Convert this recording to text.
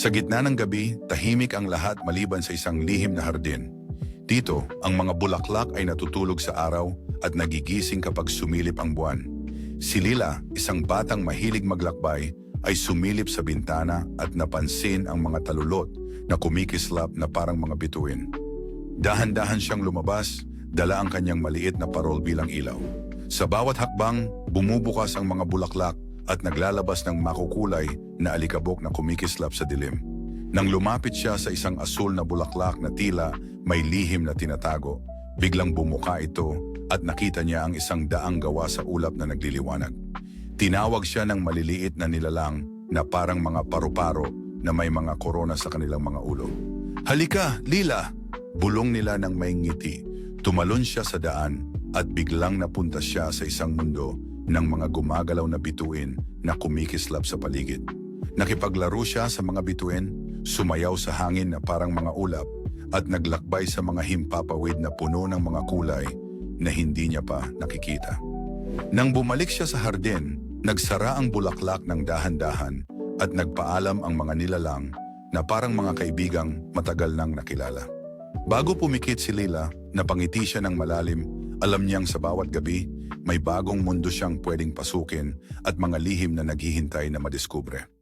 Sa gitna ng gabi, tahimik ang lahat maliban sa isang lihim na hardin. Dito, ang mga bulaklak ay natutulog sa araw at nagigising kapag sumilip ang buwan. Si Lila, isang batang mahilig maglakbay, ay sumilip sa bintana at napansin ang mga talulot na kumikislap na parang mga bituin. Dahan-dahan siyang lumabas, dala ang kanyang maliit na parol bilang ilaw. Sa bawat hakbang, bumubukas ang mga bulaklak at naglalabas ng makukulay na alikabok na kumikislap sa dilim. Nang lumapit siya sa isang asul na bulaklak na tila may lihim na tinatago, biglang bumuka ito at nakita niya ang isang daang gawa sa ulap na nagliliwanag. Tinawag siya ng maliliit na nilalang na parang mga paru-paro na may mga korona sa kanilang mga ulo. Halika, Lila! Bulong nila ng may ngiti. Tumalon siya sa daan at biglang napunta siya sa isang mundo ng mga gumagalaw na bituin na kumikislap sa paligid. Nakipaglaro siya sa mga bituin, sumayaw sa hangin na parang mga ulap at naglakbay sa mga himpapawid na puno ng mga kulay na hindi niya pa nakikita. Nang bumalik siya sa hardin, nagsara ang bulaklak ng dahan-dahan at nagpaalam ang mga nilalang na parang mga kaibigang matagal nang nakilala. Bago pumikit si Lila, napangiti siya ng malalim, alam niyang sa bawat gabi, may bagong mundo siyang pwedeng pasukin at mga lihim na naghihintay na madiskubre.